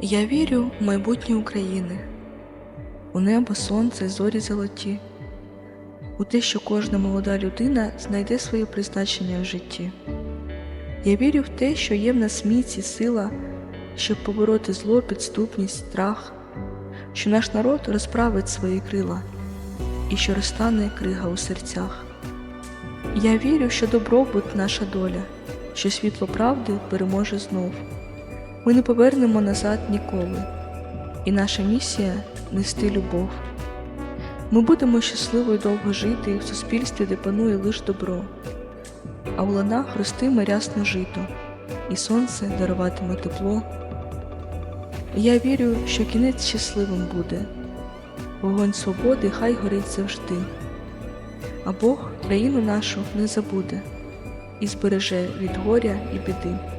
Я вірю в майбутнє України, у небо, сонце, зорі золоті, у те, що кожна молода людина знайде своє призначення в житті. Я вірю в те, що є в нас міць і сила, щоб побороти зло, підступність, страх, що наш народ розправить свої крила і що розтане крига у серцях. Я вірю, що добробут наша доля, що світло правди переможе знов. Ми не повернемо назад ніколи, і наша місія нести любов. Ми будемо щасливо і довго жити в суспільстві, де панує лише добро, а у ланах ростиме рясно жито, і сонце даруватиме тепло. Я вірю, що кінець щасливим буде, вогонь свободи хай горить завжди, а Бог країну нашу не забуде і збереже від горя і біди.